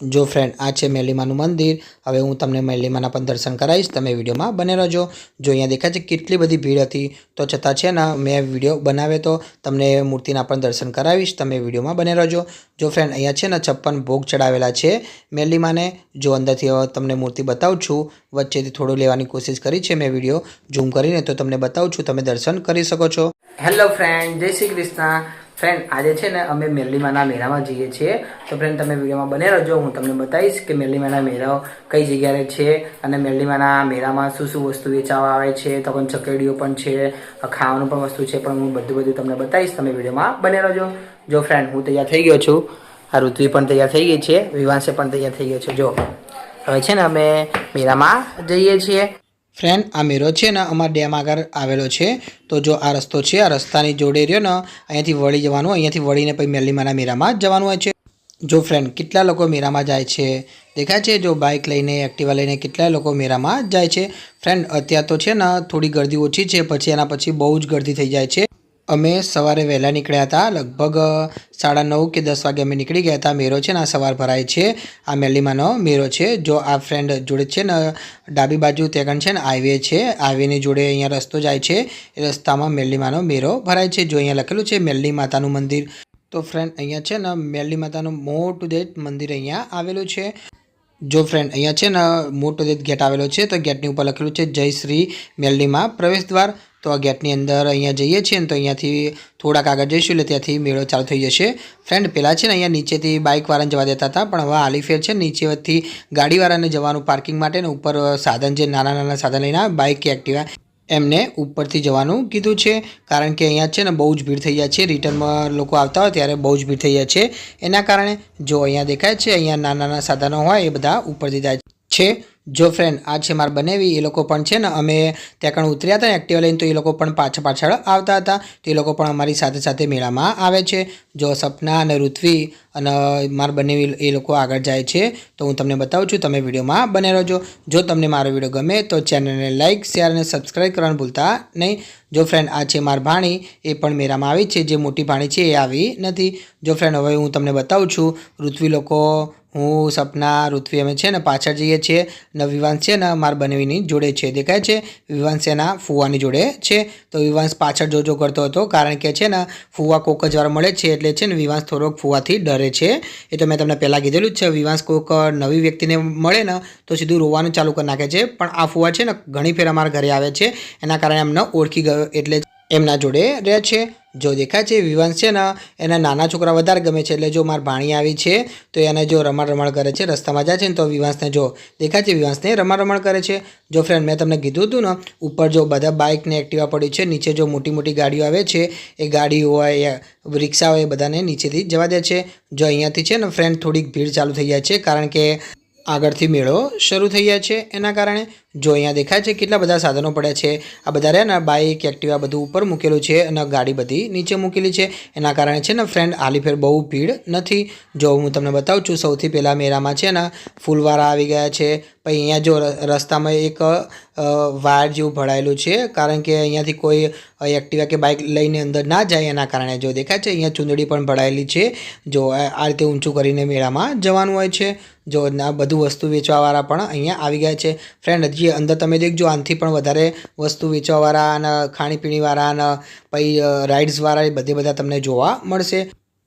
જો ફ્રેન્ડ આ છે મેલીમાનું મંદિર. હવે હું તમને મેલીમાના પણ દર્શન કરાવીશ. તમે વિડીયોમાં બને રહેજો. જો અહીંયા દેખાય છે કેટલી બધી ભીડ હતી, તો છતાં છે ને, મેં વીડિયો બનાવ્યો તો તમને મૂર્તિના પણ દર્શન કરાવીશ. તમે વિડીયોમાં બને રહેજો. જો ફ્રેન્ડ અહીંયા છે ને છપ્પન ભોગ ચડાવેલા છે મેલીમાને. જો અંદરથી તમને મૂર્તિ બતાવું છું, વચ્ચેથી થોડું લેવાની કોશિશ કરી છે મેં વીડિયો. ઝૂમ કરીને તો તમને બતાવું છું, તમે દર્શન કરી શકો છો. હેલો ફ્રેન્ડ જય શ્રી કૃષ્ણ. ફ્રેન્ડ આજે છે ને અમે મેરલીમાના મેળામાં જઈએ છીએ. તો ફ્રેન્ડ તમે વિડીયોમાં બને રહેજો. હું તમને બતાવીશ કે મેરલીમાના મેળાઓ કઈ જગ્યાએ છે અને મેરલીમાના મેળામાં શું શું વસ્તુ વેચાવા આવે છે, તો પણ ચકેડીઓ પણ છે, ખાવાનું પણ વસ્તુ છે, પણ હું બધું બધું તમને બતાવીશ. તમે વિડીયોમાં બને રહેજો. જો ફ્રેન્ડ હું તૈયાર થઈ ગયો છું. આ ઋત્વી પણ તૈયાર થઈ ગઈ છે. વિવાંશે પણ તૈયાર થઈ ગયો છે. જો, હવે છે ને અમે મેળામાં જઈએ છીએ. ફ્રેન્ડ આ મેળો છે ને અમારા ડેમ આગળ આવેલો છે, તો જો આ રસ્તો છે, આ રસ્તાની જોડે રહ્યો ને, અહીંયાથી વળી જવાનું, અહીંયાથી વળીને પછી મેલીમાના મેળામાં જ જવાનું હોય છે. જો ફ્રેન્ડ કેટલા લોકો મેળામાં જાય છે, દેખાય છે? જો બાઇક લઈને, એક્ટિવા લઈને કેટલા લોકો મેળામાં જાય છે? ફ્રેન્ડ અત્યાર તો છે ને, થોડી ગરદી ઓછી છે, પછી એના પછી બહુ જ ગરદી થઈ જાય છે. અમે સવારે વહેલા નીકળ્યા હતા. લગભગ સાડા નવ કે દસ વાગે અમે નીકળી ગયા હતા. મેરો છે ને આ સવાર ભરાય છે. આ મેલીમાનો મેરો છે. જો આ ફ્રેન્ડ જોડે છે ને, ડાબી બાજુ ત્યાં છે ને હાઈવે છે. હાઈવેની જોડે અહીંયા રસ્તો જાય છે. એ રસ્તામાં મેલીમાનો મેરો ભરાય છે. જો અહીંયા લખેલું છે મેલ્લી માતાનું મંદિર. તો ફ્રેન્ડ અહીંયા છે ને મેલ્લી માતાનું મોટું દેટ મંદિર અહીંયા આવેલું છે. જો ફ્રેન્ડ અહીંયા છે ને, મોટો દેત ગેટ આવેલો છે, તો ગેટની ઉપર લખેલું છે, જય શ્રી મેલ્લીમાં પ્રવેશ દ્વાર. તો આ ગેટની અંદર અહીંયા જઈએ છીએ ને તો અહીંયાથી થોડાક આગળ જઈશું એટલે ત્યાંથી મેળો ચાલુ થઈ જશે. ફ્રેન્ડ પહેલાં છે ને અહીંયા નીચેથી બાઇકવાળાને જવા દેતા હતા, પણ હવે આલીફેર છે નીચે નીચેથી ગાડીવાળાને જવાનું પાર્કિંગ માટે ને ઉપર સાધન જે નાના નાના સાધન લઈને બાઇક કે એક્ટિવા એમને ઉપરથી જવાનું કીધું છે. કારણ કે અહીંયા છે ને બહુ જ ભીડ થઈ જાય છે. રિટર્નમાં લોકો આવતા હોય ત્યારે બહુ જ ભીડ થઈ જાય છે. એના કારણે જો અહીંયા દેખાય છે, અહીંયા નાના નાના સાધનો હોય એ બધા ઉપરથી જાય છે. જો ફ્રેન્ડ આ છે મારે બનાવી, એ લોકો પણ છે ને અમે ત્યાં કણ ઉતર્યા હતા ને એક્ટિવા લઈને, તો એ લોકો પણ પાછળ પાછળ આવતા હતા. તો એ લોકો પણ અમારી સાથે સાથે મેળામાં આવે છે. જો સપના અને ઋત્વી અને માર બનેવી એ લોકો આગળ જાય છે, તો હું તમને બતાવું છું, તમે વિડીયોમાં બને રહેજો. જો તમને મારો વીડિયો ગમે, તો ચેનલને લાઇક શેર અને સબસ્ક્રાઈબ કરવાનું ભૂલતા નહીં. જો ફ્રેન્ડ આ છે માર ભાણી, એ પણ મેળામાં આવી છે. જે મોટી ભાણી છે, એ આવી નથી. જો ફ્રેન્ડ હવે હું તમને બતાવું છું, ઋત્વી લોકો હું, સપના, ઋત્વી અમે છે ને પાછળ જઈએ છીએ. ને વિવાંશ છે ને માર બનેવીની જોડે છે, દેખાય છે? વિવાંશ એના ફુવાની જોડે છે. તો વિવાંશ પાછળ જોજો કરતો હતો, કારણ કે છે ને ફુવા કોક જ વાર મળે છે એટલે છે ને વિવાંશ થોડોક ફુવાથી ડરે છે. એ તો મેં તમને પહેલાં કીધેલું જ છે, વિવાંશ કોઈક નવી વ્યક્તિને મળે ને તો સીધું રોવાનું ચાલુ કરી નાખે છે. પણ આ ફુવા છે ને ઘણી ફેર અમારા ઘરે આવે છે. એના કારણે એમને ઓળખી ગયો એટલે એમના જોડે રહે છે. જો દેખાય છે વિવાંશ છે ને, એના નાના છોકરા વધારે ગમે છે, એટલે જો માર ભાણી આવી છે, તો એને જો રમણ રમણ કરે છે, રસ્તામાં જાય છે ને, તો વિવાંશને જો દેખાય છે વિવાંશને રમણ રમણ કરે છે. જો ફ્રેન્ડ મેં તમને કીધું હતું ને, ઉપર જો બધા બાઇકને એક્ટિવા પડી છે, નીચે જો મોટી મોટી ગાડીઓ આવે છે, એ ગાડી હોય રિક્ષા હોય, એ બધાને નીચેથી જવા દે છે. જો અહીંયાથી છે ને ફ્રેન્ડ થોડીક ભીડ ચાલુ થઈ જાય છે, કારણ કે આગળથી મેળો શરૂ થઈ ગયા છે. એના કારણે જો અહીંયા દેખાય છે કેટલા બધા સાધનો પડ્યા છે, આ બધા રહ્યા બાઇક, એક્ટિવા બધું ઉપર મૂકેલું છે અને ગાડી બધી નીચે મૂકેલી છે. એના કારણે છે ને ફ્રેન્ડ હાલી ફેર બહુ ભીડ નથી. જો હું તમને બતાવું છું, સૌથી પહેલાં મેળામાં છે ને ફૂલવાળા આવી ગયા છે પછી અહીંયા જો રસ્તામાં એક વાયર જેવું ભરાયેલું છે, કારણ કે અહીંયાથી કોઈ એક્ટિવા કે બાઇક લઈને અંદર ના જાય એના કારણે જો દેખાય છે, અહીંયા ચૂંદડી પણ ભરાયેલી છે. જો, આ રીતે ઊંચું કરીને મેળામાં જવાનું હોય છે. જો આ બધું વસ્તુ વેચવાવાળા પણ અહીંયા આવી ગયા છે. ફ્રેન્ડ હજી અંદર તમે દેખજો, આનાથી પણ વધારે વસ્તુ વેચવાવાળા અને ખાણીપીણીવાળા અને પછી રાઇડ્સવાળા એ બધે બધા તમને જોવા મળશે.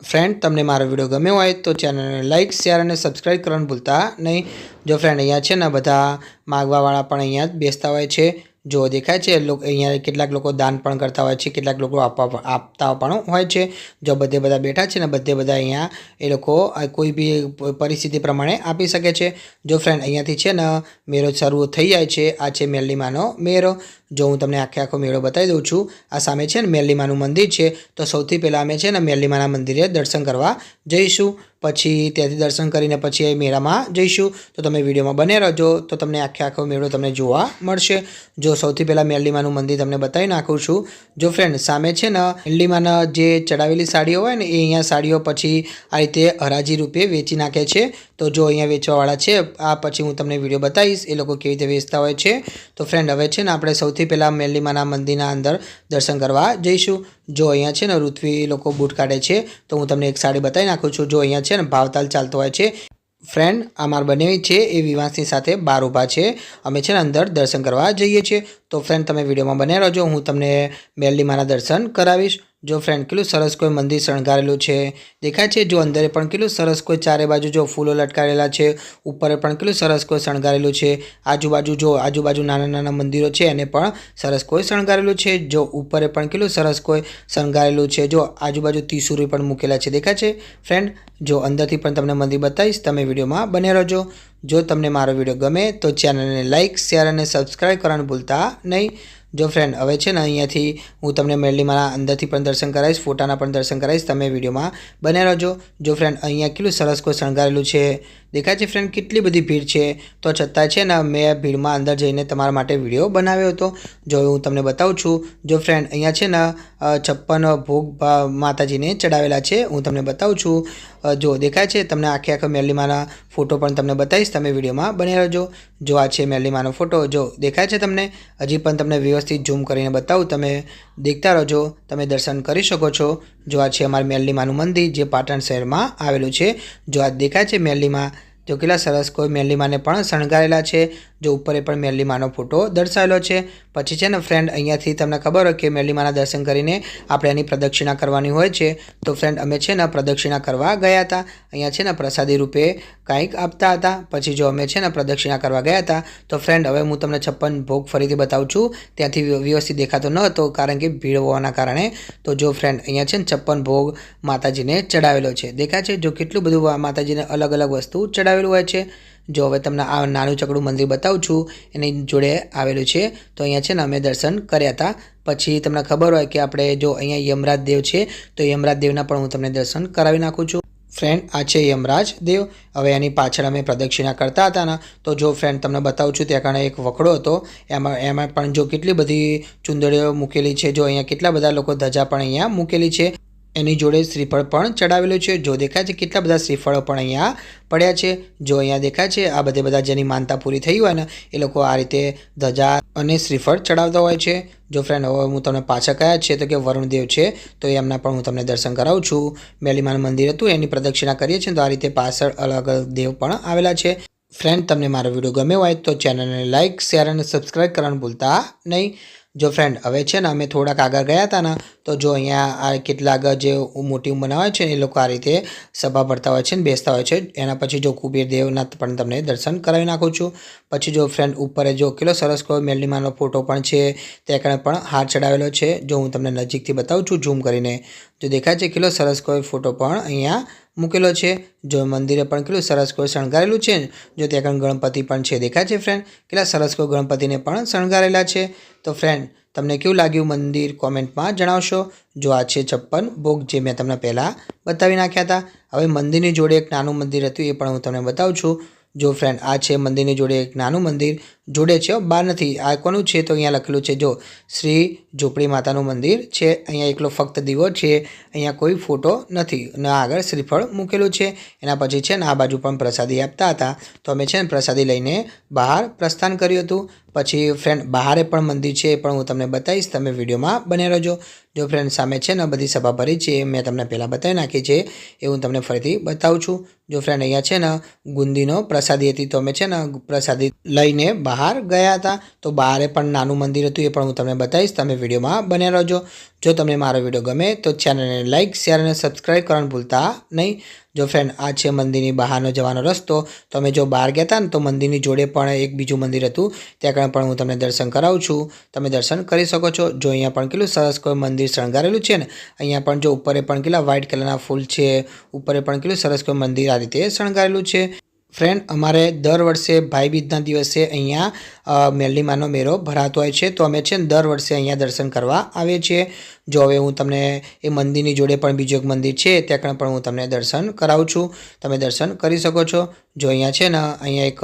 ફ્રેન્ડ તમને મારો વીડિયો ગમ્યો હોય તો ચેનલને લાઇક શેર અને સબસ્ક્રાઈબ કરવાનું ભૂલતા નહીં. જો ફ્રેન્ડ અહીંયા છે ને, બધા માગવાવાળા પણ અહીંયા જ બેસતા હોય છે. જો દેખાય છે અહીંયા કેટલાક લોકો દાન પણ કરતા હોય છે, કેટલાક લોકો આપવા આપતા પણ હોય છે. જો બધે બધા બેઠા છે ને, બધે બધા અહીંયા એ લોકો કોઈ બી પરિસ્થિતિ પ્રમાણે આપી શકે છે. જો ફ્રેન્ડ અહીંયાથી છે ને, મેળો શરૂ થઈ જાય છે, આ છે મેલ્લીમાનો મેળો. જો હું તમને આખે આખો મેળો બતાવી દઉં છું, આ સામે છે ને મેલ્લીમાનું મંદિર છે, તો સૌથી પહેલાં અમે છે ને મેલ્લીમાના મંદિરે દર્શન કરવા જઈશું. પછી ત્યાંથી દર્શન કરીને પછી એ મેળામાં જઈશું. તો તમે વિડીયોમાં બને રહેજો. તો તમને આખે આખો મેળો તમને જોવા મળશે. જો સૌથી પહેલાં મેલ્લીમાનું મંદિર તમને બતાવી નાખું છું. જો ફ્રેન્ડ સામે છે ને મેલ્લીમાના જે ચડાવેલી સાડીઓ હોય ને, એ અહીંયા સાડીઓ પછી આ રીતે હરાજી રૂપે વેચી નાખે છે. તો જો અહીંયા વેચવાવાળા છે, આ પછી હું તમને વીડિયો બતાવીશ. એ લોકો કેવી રીતે વેચતા હોય છે. તો ફ્રેન્ડ હવે છે ને આપણે સૌથી પહેલાં મેલ્લીમાના મંદિરના અંદર દર્શન કરવા જઈશું. જો અહીંયા છે ને, ઋત્વી લોકો બૂટ કાઢે છે. તો હું તમને એક સાડી બતાવી નાખું છું. જો અહીંયા છે ને ભાવતાલ ચાલતો હોય છે. ફ્રેન્ડ, આ માર બનેવી છે એ વિવાસની સાથે બહાર ઊભા છે. અમે છે ને અંદર દર્શન કરવા જઈએ છીએ. તો ફ્રેન્ડ, તમે વિડીયોમાં બન્યા રહેજો. હું તમને મેલડી મારા દર્શન કરાવીશ. જો ફ્રેન્ડ કેટલું સરસ કોઈ મંદિર શણગારેલું છે? દેખાય છે જો અંદરે પણ કેટલું સરસ કોઈ ચારે બાજુ જો ફૂલો લટકારેલા છે, ઉપર પણ કેટલું સરસ કોઈ શણગારેલું છે? આજુબાજુ જો આજુબાજુ નાના નાના મંદિરો છે, એને પણ સરસ કોઈ શણગારેલું છે? જો ઉપર પણ કેટલું સરસ કોઈ શણગારેલું છે, જો આજુબાજુ ત્રિશુરી પણ મૂકેલા છે, દેખાય છે? ફ્રેન્ડ જો અંદરથી પણ તમને મંદિર બતાવીશ, તમે વિડીયોમાં બને રહેજો. જો તમને મારો વીડિયો ગમે તો ચેનલને લાઇક શેર અને સબસ્ક્રાઈબ કરવાનું ભૂલતા નહીં. જો ફ્રેન્ડ હવે છે ને અહીંયાથી હું તમને મેરડીમાં અંદરથી પણ દર્શન કરાવીશ, ફોટાના પણ દર્શન કરાવીશ, તમે વિડીયોમાં બને રહેજો. જો ફ્રેન્ડ અહીંયા કેટલું સરસ કોઈ શણગારેલું છે? દેખાય છે ફ્રેન્ડ કેટલી બધી ભીડ છે? તો છતાં છે ને મેં ભીડમાં અંદર જઈને તમારા માટે વીડિયો બનાવ્યો હતો. જો હું તમને બતાવું છું, જો ફ્રેન્ડ અહીંયા છે ને છપ્પન ભોગ માતાજીને ચડાવેલા છે, હું તમને બતાવું છું. જો દેખાય છે, તમને આખે આખા મેરલીમાના ફોટો પણ તમને બતાવીશ, તમે વિડીયોમાં બને રહેજો. જો આ છે મેરલીમાનો ફોટો. જો દેખાય છે તમને, હજી પણ તમને વ્યવસ્થિત ઝૂમ કરીને બતાવું. તમે દેખતા રહેજો, તમે દર્શન કરી શકો છો. જો આ છે અમારું મેરલીમાનું મંદિર, જે પાટણ શહેરમાં આવેલું છે. જો આ દેખાય છે મેરલીમાં જો કેટલા સરસ કોઈ મેરલીમાને પણ શણગારેલા છે. જો ઉપર પણ મેરલીમાનો ફોટો દર્શાવેલો છે. પછી છે ને ફ્રેન્ડ અહીંયાથી તમને ખબર હોય કે મેલીમાના દર્શન કરીને આપણે એની પ્રદક્ષિણા કરવાની હોય છે. તો ફ્રેન્ડ અમે છે ને પ્રદક્ષિણા કરવા ગયા હતા. અહીંયા છે ને પ્રસાદી રૂપે કાંઈક આપતા હતા. પછી જો અમે છે ને પ્રદક્ષિણા કરવા ગયા હતા, તો ફ્રેન્ડ હવે હું તમને છપ્પન ભોગ ફરીથી બતાવું છું. ત્યાંથી વ્યવસ્થિત દેખાતો ન હતો, કારણ કે ભીડ હોવાના કારણે. તો જો ફ્રેન્ડ અહીંયા છે ને છપ્પન ભોગ માતાજીને ચડાવેલો છે. દેખાય છે જો કેટલું બધું માતાજીને અલગ અલગ વસ્તુ ચડાવેલું હોય છે. જો હવે તમને આ નાનું ચકડું મંદિર બતાવું છું, એની જોડે આવેલું છે, તો અહીંયા છે ને અમે દર્શન કર્યા હતા. પછી તમને ખબર હોય કે આપણે જો અહીંયા યમરાજ દેવ છે, તો યમરાજ દેવના પણ હું તમને દર્શન કરાવી નાખું છું. ફ્રેન્ડ, આ છે યમરાજ દેવ. હવે એની પાછળ અમે પ્રદક્ષિણા કરતા હતા ને, તો જો ફ્રેન્ડ તમને બતાવું છું, ત્યાં કારણે એક વખડો હતો. એમાં એમાં પણ જો કેટલી બધી ચુંદડીઓ મૂકેલી છે, જો અહીંયા કેટલા બધા લોકો ધજા પણ અહીંયા મૂકેલી છે. એની જોડે શ્રીફળ પણ ચડાવેલું છે. જો દેખાય છે કેટલા બધા શ્રીફળો પણ અહીંયા પડ્યા છે. જો અહીંયા દેખાય છે આ બધે બધા જેની માનતા પૂરી થઈ હોય ને, એ લોકો આ રીતે ધજા અને શ્રીફળ ચડાવતા હોય છે. જો ફ્રેન્ડ હવે હું તમને પાછા કયા છે તો કે વરુણદેવ છે, તો એમના પણ હું તમને દર્શન કરાવું છું. મેલીમાન મંદિર હતું, એની પ્રદક્ષિણા કરીએ છીએ તો આ રીતે પાછળ અલગ અલગ દેવ પણ આવેલા છે. ફ્રેન્ડ તમને મારો વીડિયો ગમ્યો હોય તો ચેનલને લાઇક શેર અને સબસ્ક્રાઈબ કરવાનું ભૂલતા નહીં. જો ફ્રેન્ડ હવે છે ને અમે થોડાક આગળ ગયા હતા ને, તો જો અહીંયા આ કેટલાક જે મોટી બનાવે છે એ લોકો આ રીતે સભા ભરતા હોય છે ને, બેસતા હોય છે. એના પછી જો કુબેર દેવના પણ તમને દર્શન કરાવી નાખું છું. પછી જો ફ્રેન્ડ ઉપર જો કેટલો સરસ કોઈ મેરલીમાનો ફોટો પણ છે ત્યાં કારણે પણ હાર ચડાવેલો છે. જો હું તમને નજીકથી બતાવું છું ઝૂમ કરીને જો દેખાય છે કેટલો સરસ કોઈ ફોટો પણ અહીંયા મૂકેલો છે. જો મંદિરે પણ કેટલું સરસ કોઈ શણગારેલું છે, જો ત્યાં આગળ ગણપતિ પણ છે દેખાય છે ફ્રેન્ડ કેટલા સરસ કોઈ ગણપતિને પણ શણગારેલા છે. તો ફ્રેન્ડ તમને કેવું લાગ્યું મંદિર કોમેન્ટમાં જણાવશો. જો આ છે છપ્પન ભોગ જે મેં તમને પહેલાં બતાવી નાખ્યા હતા. હવે મંદિરની જોડે એક નાનું મંદિર હતું એ પણ હું તમને બતાવું છું. જો ફ્રેન્ડ આ છે મંદિરની જોડે એક નાનું મંદિર, જોડે છે બહાર નથી. આ કોનું છે તો અહીંયા લખેલું છે, જો, શ્રી ઝોપડી માતાનું મંદિર છે, અહીંયા એકલો ફક્ત દીવો છે, અહીંયા કોઈ ફોટો નથી. અને આગળ શ્રીફળ મૂકેલું છે. એના પછી છે ને આ બાજુ પણ પ્રસાદી આપતા હતા. તો અમે છે ને પ્રસાદી લઈને બહાર પ્રસ્થાન કર્યું હતું. પછી ફ્રેન્ડ બહારે પણ મંદિર છે એ પણ હું તમને બતાવીશ. તમે વિડીયોમાં બને રહેજો. જો ફ્રેન્ડ સામે છે ને બધી સભા ભરી છે, મેં તમને પહેલાં બતાવી નાખી છે, એ હું તમને ફરીથી બતાવું છું. જો ફ્રેન્ડ અહીંયા છે ને, ગુંદીનો પ્રસાદી હતી તો અમે છે ને પ્રસાદી લઈને બહાર ગયા હતા. તો બહારે પણ નાનું મંદિર હતું એ પણ હું તમને બતાવીશ. તમે વિડીયોમાં બને રહેજો. જો તમને મારો વીડિયો ગમે તો ચેનલને લાઇક શેર અને સબસ્ક્રાઈબ કરવાનું ભૂલતા નહીં. જો ફ્રેન્ડ આ છે મંદિરની બહારનો જવાનો રસ્તો. તો અમે જો બહાર ગયા હતા ને તો મંદિરની જોડે પણ એક બીજું મંદિર હતું. ત્યાં કારણે પણ હું તમને દર્શન કરાવું છું. તમે દર્શન કરી શકો છો. જો અહીંયા પણ કેટલું સરસ કોઈ મંદિર શણગારેલું છે ને, અહીંયા પણ જો ઉપરે પણ કેટલા વ્હાઇટ કલરના ફૂલ છે, ઉપરે પણ કેટલું સરસ કોઈ મંદિર આ રીતે શણગારેલું છે. ફ્રેન્ડ, અમારે દર વર્ષે ભાઈબીજના દિવસે અહીંયા મેલ્લીમાનો મેળો ભરાતો હોય છે. તો અમે છે દર વર્ષે અહીંયા દર્શન કરવા આવીએ છીએ. જો હવે હું તમને એ મંદિરની જોડે પણ બીજું એક મંદિર છે, ત્યાં પણ હું તમને દર્શન કરાવું છું. તમે દર્શન કરી શકો છો. જો અહીંયા છે ને, અહીંયા એક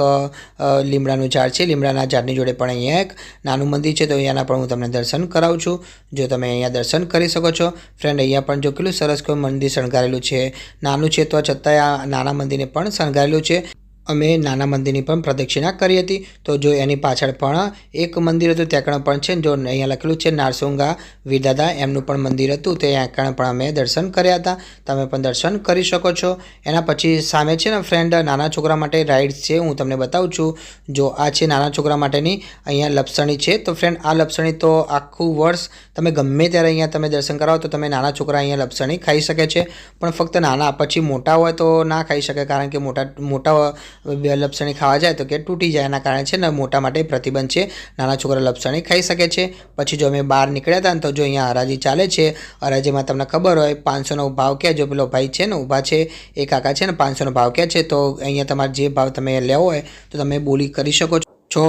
લીમડાનું ઝાડ છે. લીમડાના ઝાડની જોડે પણ અહીંયા એક નાનું મંદિર છે, તો અહીંયાના પણ હું તમને દર્શન કરાવું છું. જો તમે અહીંયા દર્શન કરી શકો છો. ફ્રેન્ડ, અહીંયા પણ જો કેટલું સરસ કોઈ મંદિર શણગારેલું છે, નાનું છે, તો છતાંય આ નાના મંદિરને પણ શણગારેલું છે. અમે નાના મંદિરની પણ પ્રદક્ષિણા કરી હતી. તો જો એની પાછળ પણ એક મંદિર હતું, ત્યાં પણ છે જો અહીંયા લખેલું છે, નારસુંગા વીરદાદા એમનું પણ મંદિર હતું, તે ત્યાં પણ અમે દર્શન કર્યા હતા. તમે પણ દર્શન કરી શકો છો. એના પછી સામે છે ને ફ્રેન્ડ નાના છોકરા માટે રાઇડ્સ છે, હું તમને બતાવું છું. જો આ છે નાના છોકરા માટેની અહીંયા લપસણી છે, તો ફ્રેન્ડ આ લપસણી તો આખું વર્ષ તમે ગમે ત્યારે અહીંયા તમે દર્શન કરાવો, તો તમે નાના છોકરા અહીંયા લપસણી ખાઈ શકે છે. પણ ફક્ત નાના, પછી મોટા હોય તો ના ખાઈ શકે, કારણ કે મોટા મોટા બે લપસણી ખાવા જાય તો કે તૂટી જાય. એના કારણે છે ને મોટા માટે પ્રતિબંધ છે. નાના છોકરા લપસણી ખાઈ શકે છે. પછી જો અમે બહાર નીકળ્યા હતા ને તો જો અહીંયા હરાજી ચાલે છે. હરાજીમાં તમને ખબર હોય, પાંચસોનો ભાવ ક્યાં જો પેલો ભાઈ છે ને ઊભા છે, એ કાકા છે ને પાંચસોનો ભાવ ક્યાં છે, તો અહીંયા તમારે જે ભાવ તમે લેવો હોય તો તમે બોલી કરી શકો છો.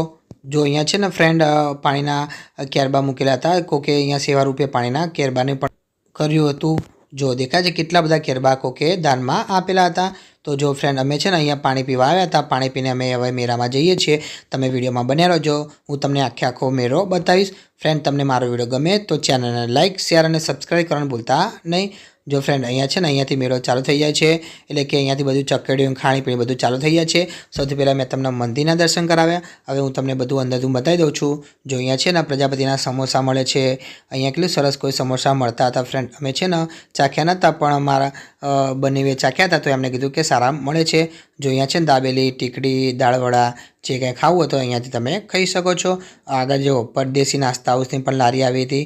જો અહીંયા છે ને ફ્રેન્ડ પાણીના કેરબા મૂકેલા હતા, કોકે અહીંયા સેવા રૂપે પાણીના કેરબાને પણ કર્યું હતું. જો દેખાય છે કેટલા બધા કેરબાકો કોકે દાનમાં આપેલા હતા, તો જો ફ્રેન્ડ અમે છે ને અહીંયા પાણી પીવા આવ્યા હતા, પાણી પીને અમે હવે મેળામાં જઈએ છીએ. તમે વિડીયોમાં બન્યા રહેજો. હું તમને આખે આખો મેળો બતાવીશ. ફ્રેન્ડ તમને મારો વીડિયો ગમે તો ચેનલને લાઇક શેર અને સબસ્ક્રાઈબ કરવાનું ભૂલતા નહીં. જો ફ્રેન્ડ અહીંયા છે ને, અહીંયાથી મેળો ચાલુ થઈ જાય છે, એટલે કે અહીંયાથી બધું ચકડીઓ, ખાણીપીણી બધું ચાલુ થઈ જાય છે. સૌથી પહેલાં મેં તમને મંદિરના દર્શન કરાવ્યા. હવે હું તમને બધું અંદાજું બતાવી દઉં છું. જો અહીંયા છે ને, પ્રજાપતિના સમોસા મળે છે. અહીંયા કેટલું સરસ કોઈ સમોસા મળતા હતા ફ્રેન્ડ અમે છે ને, ચાખ્યા નહોતા, પણ અમારા બંને ચાખ્યા હતા, તો એમને કીધું કે સારા મળે છે. જો અહીંયા છે ને, દાબેલી, ટીકડી, દાળવડા, જે કંઈ ખાવું હોય તો અહીંયાથી તમે ખાઈ શકો છો. આગળ જો, પરદેશી નાસ્તા હાઉસની પણ લારી આવી હતી.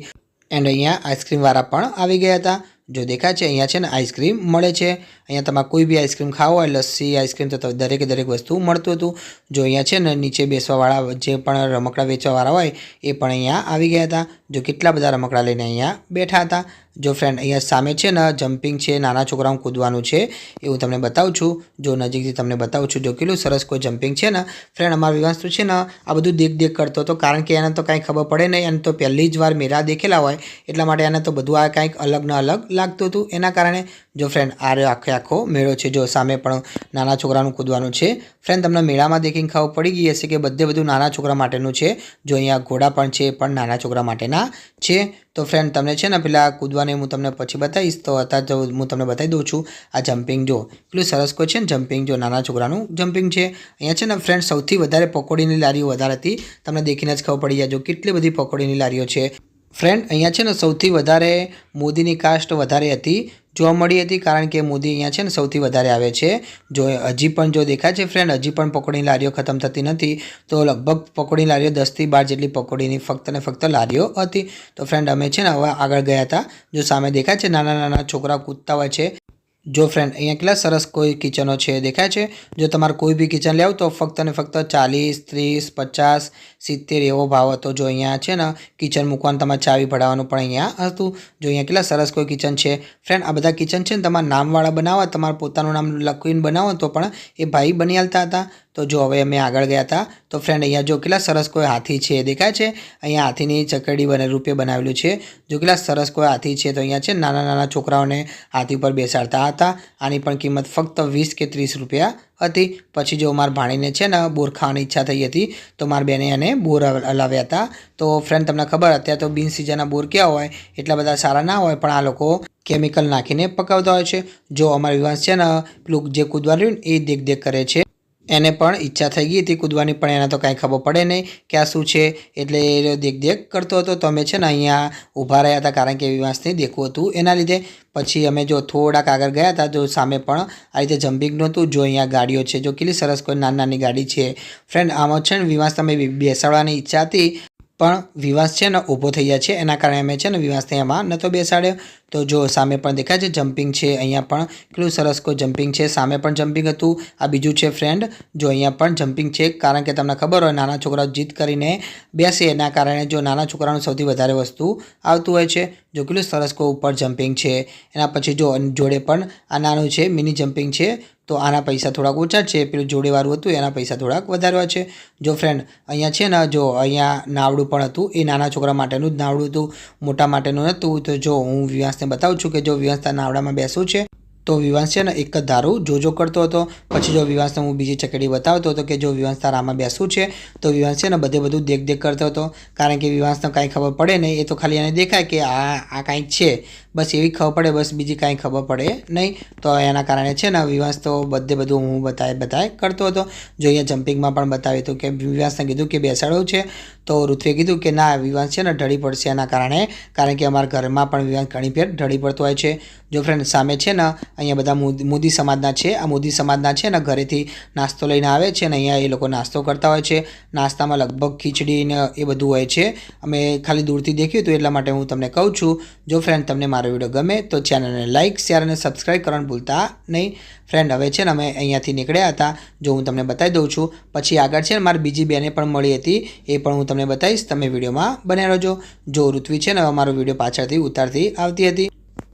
એન્ડ અહીંયા આઈસ્ક્રીમવાળા પણ આવી ગયા હતા. જો દેખાય છે, અહીંયા છે ને આઈસ્ક્રીમ મળે છે. અહીંયા તમારે કોઈ બી આઈસ્ક્રીમ ખાવો હોય, લસ્સી, આઈસ્ક્રીમ, તો દરેકે દરેક વસ્તુ મળતું હતું. જો અહીંયા છે ને નીચે બેસવાવાળા જે પણ રમકડા વેચવાવાળા હોય, એ પણ અહીંયા આવી ગયા હતા. જો કેટલા બધા રમકડા લઈને અહીંયા બેઠા હતા. જો ફ્રેન્ડ અહીંયા સામે છે ને જમ્પિંગ છે, નાના છોકરાઓ કૂદવાનું છે એ હું તમને બતાવું છું. જો નજીકથી તમને બતાવું છું, જો કેટલું સરસ કોઈ જમ્પિંગ છે ને ફ્રેન્ડ અમારો વિવાસ છે ને, આ બધું દેખ દેખ કરતો હતો, કારણ કે એને તો કાંઈ ખબર પડે નહીં, એને તો પહેલી જ વાર મેળા દેખેલા હોય, એટલા માટે એને તો બધું આ કાંઈક અલગ ને અલગ લાગતું હતું. એના કારણે જો ફ્રેન્ડ આ આખે આખો મેળો છે, જો સામે પણ નાના છોકરાનું કૂદવાનું છે ફ્રેન્ડ તમને મેળામાં દેખીને ખબર પડી ગઈ હશે કે બધે બધું નાના છોકરા માટેનું છે, જો અહીંયા ઘોડા પણ છે પણ નાના છોકરા માટેના છે. તો ફ્રેન્ડ તમને છે ને, પેલા કૂદવાની હું તમને પછી બતાવીશ. તો અત્યારે જો હું તમને બતાવી દઉં છું આ જમ્પિંગ જો. પેલું સરસ કોઈ છે ને જમ્પિંગ જો, નાના છોકરાનું જમ્પિંગ છે. અહીંયા છે ને ફ્રેન્ડ સૌથી વધારે પકોડીની લારીઓ વધારે હતી. તમને દેખીને જ ખબર પડી જાય જો કેટલી બધી પકોડીની લારીઓ છે. ફ્રેન્ડ અહીંયા છે ને સૌથી વધારે મોદીની કાસ્ટ વધારે હતી. જોવા મળી હતી કારણ કે મોદી અહીંયા છે ને સૌથી વધારે આવે છે. જો હજી પણ જો દેખાય છે ફ્રેન્ડ હજી પણ પકોડીની લારીઓ ખતમ થતી નથી. તો લગભગ પકોડીની લારીઓ દસથી બાર જેટલી પકોડીની ફક્ત ને ફક્ત લારીઓ હતી. તો ફ્રેન્ડ અમે છે ને હવે આગળ ગયા હતા. જો સામે દેખાય છે, નાના નાના છોકરા કૂદતા હોય છે. જો ફ્રેન્ડ અહીંયા કેટલા સરસ કોઈ કિચનો છે, દેખાય છે? જો તમારે કોઈ બી કિચન લેવું તો ફક્ત ને ફક્ત ચાલીસ, ત્રીસ, પચાસ, સિત્તેર એવો ભાવ હતો જો અહીંયા છે ને કિચન મૂકવાનું, તમારે ચાવી ભરાવાનું પણ અહીંયા હતું. જો અહીંયા કેટલા સરસ કોઈ કિચન છે. ફ્રેન્ડ આ બધા કિચન છે ને, તમારા નામવાળા બનાવવા તમારે પોતાનું નામ લખીને બનાવો તો પણ એ ભાઈ બની હાલતા હતા. તો જો હવે અમે આગળ ગયા હતા, તો ફ્રેન્ડ અહીંયા જો કેટલા સરસ કોઈ હાથી છે, દેખાય છે? અહીંયા હાથીની ચકડી બને રૂપે બનાવેલું છે. જો કેટલા સરસ કોઈ હાથી છે, તો અહીંયા છે નાના નાના છોકરાઓને હાથી પર બેસાડતા હતા. આની પણ કિંમત ફક્ત વીસ કે ત્રીસ રૂપિયા હતી. પછી જો મારા ભાણીને છે ને બોર ખાવાની ઈચ્છા થઈ હતી, તો મારા બેને એને બોર હલાવ્યા હતા. તો ફ્રેન્ડ તમને ખબર, અત્યારે તો બિન સિઝનના બોર ક્યાં હોય, એટલા બધા સારા ના હોય, પણ આ લોકો કેમિકલ નાખીને પકાવતા હોય છે. જો અમારા વિવાસ છે ને, પેલું જે કૂદવાનું એ દેખ દેખ કરે છે. એને પણ ઈચ્છા થઈ ગઈ હતી કૂદવાની, પણ એને તો કાંઈ ખબર પડે નહીં કે આ શું છે. એટલે એ દેખ દેખ કરતો હતો. તો અમે છે ને અહીંયા ઊભા રહ્યા હતા, કારણ કે વિવાસને દેખવું હતું એના લીધે. પછી અમે જો થોડાક આગળ ગયા હતા જો સામે પણ આ રીતે જમ્પિંગ નહોતું. જો અહીંયા ગાડીઓ છે, જો કેટલી સરસ કોઈ નાની નાની ગાડી છે. ફ્રેન્ડ આમાં છે ને વિવાસ, તમે બેસાડવાની ઈચ્છા હતી. પણ વિવાસ છે ને ઊભો થઈ જાય છે. એના કારણે અમે છે ને વિવાસને એમાં નહોતો બેસાડ્યો. તો જો સામે પણ દેખાય છે જમ્પિંગ છે, અહીંયા પણ કેટલું સરસ કોઈ જમ્પિંગ છે. સામે પણ જમ્પિંગ હતું. આ બીજું છે ફ્રેન્ડ જો અહીંયા પણ જમ્પિંગ છે, કારણ કે તમને ખબર હોય, નાના છોકરાઓ જીત કરીને બેસે. એના કારણે જો નાના છોકરાનું સૌથી વધારે વસ્તુ આવતું હોય છે. જો કેટલું સરસ કોઈ ઉપર જમ્પિંગ છે. એના પછી જો જોડે પણ આ નાનું છે મિની જમ્પિંગ છે. તો આના પૈસા થોડાક ઓછા છે, પેલું જોડેવાળું હતું, એના પૈસા થોડાક વધારે હોય છે. જો ફ્રેન્ડ અહીંયા છે ને, જો અહીંયા નાવડું પણ હતું, એ નાના છોકરા માટેનું જ નાવડું હતું, મોટા માટેનું નહોતું. તો જો હું વિવાસને બતાવું છું કે જો વિવાસના નાવડામાં બેસવું છે, તો વિવાંશ છે ને એક જ ધારું જોજો કરતો હતો. પછી જો વિવાંશને હું બીજી ચકડી બતાવતો હતો કે જો વિવાંશ તારામાં બેસવું છે, તો વિવાંશ છે ને બધે બધું દેખ દેખ કરતો હતો. કારણ કે વિવાંશને કાંઈ ખબર પડે નહીં, એ તો ખાલી એને દેખાય કે આ આ કાંઈક છે. બસ એવી ખબર પડે, બસ બીજી કાંઈ ખબર પડે નહીં. તો એના કારણે છે ને, વિવાસ તો બધે બધું હું બતાય બતાય કરતો હતો. જો અહીંયા જમ્પિંગમાં પણ બતાવ્યું હતું કે વિવાસને કીધું કે બેસાડવું છે. તો ઋત્વે કીધું કે ના, વિવાસ છે ને ઢળી પડશે એના કારણે. કારણ કે અમારા ઘરમાં પણ વિવાસ ઘણી ફેર ઢળી પડતો હોય છે. જો ફ્રેન્ડ સામે છે ને, અહીંયા બધા મોદી મોદી સમાજના છે. આ મોદી સમાજના છે ને, ઘરેથી નાસ્તો લઈને આવે છે ને, અહીંયા એ લોકો નાસ્તો કરતા હોય છે. નાસ્તામાં લગભગ ખીચડી ને એ બધું હોય છે. અમે ખાલી દૂરથી દેખ્યું હતું એટલા માટે હું તમને કહું છું. જો ફ્રેન્ડ તમને મારો વીડિયો ગમે તો ચેનલને લાઇક શેર અને સબસ્ક્રાઈબ કરવાનું ભૂલતા નહીં. ફ્રેન્ડ હવે છે ને અમે અહીંયાથી નીકળ્યા હતા. જો હું તમને બતાવી દઉં છું, પછી આગળ છે ને મારી બીજી બેને પણ મળી હતી. એ પણ હું તમને બતાવીશ, તમે વિડીયોમાં બન્યા રહેજો. જો ઋત્વી છે ને અમારો વીડિયો પાછળથી ઉતારતી આવતી હતી.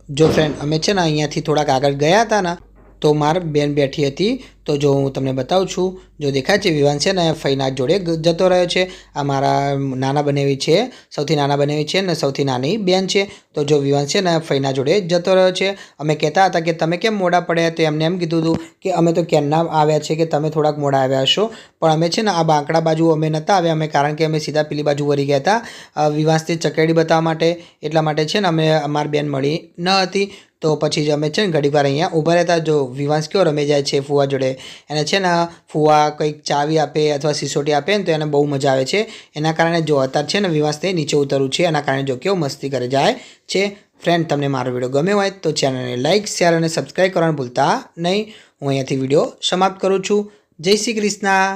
જો ફ્રેન્ડ અમે છે ને અહીંયાથી થોડાક આગળ ગયા હતા ને તો માર બેન બેઠી હતી. તો જો હું તમને બતાવું છું, જો દેખાય છે વિવાન છે ને ફઈના જોડે જતો રહ્યો છે. આ મારા નાના બનેવી છે, સૌથી નાના બનેવી છે ને, સૌથી નાની બેન છે. તો જો વિવાન છે ને ફઈના જોડે જતો રહ્યો છે. અમે કહેતા હતા કે, તમે કેમ મોડા પડ્યા? તો એમને એમ કીધું હતું કે, અમે તો કેમના આવ્યા છે કે, તમે થોડાક મોડા આવ્યા હશો. પણ અમે છે ને, આ બાંકડા બાજુ અમે નહોતા આવ્યા. અમે કારણ કે અમે સીધા પેલી બાજુ વળી ગયા હતા વિવાસથી ચકેડી બતાવવા માટે. એટલા માટે છે ને, અમે અમારી બેન મળી ન હતી. તો પછી અમે છે ને ઘડીક વાર અહીંયા ઊભા રહેતા, જો વિવાંશ કેવો રમે જાય છે ફુવા જોડે. એને છે ને ફુવા કંઈક ચાવી આપે અથવા સિસોટી આપે ને તો એને બહુ મજા આવે છે. એના કારણે જો અત્યારે છે ને વિવાંશને નીચે ઉતરવું છે. એના કારણે જો કેવો મસ્તી કરે જાય છે. ફ્રેન્ડ, તમને મારો વીડિયો ગમ્યો હોય તો ચેનલને લાઇક શેર અને સબસ્ક્રાઈબ કરવાનું ભૂલતા નહીં. હું અહીંયાથી વીડિયો સમાપ્ત કરું છું. જય શ્રી કૃષ્ણ.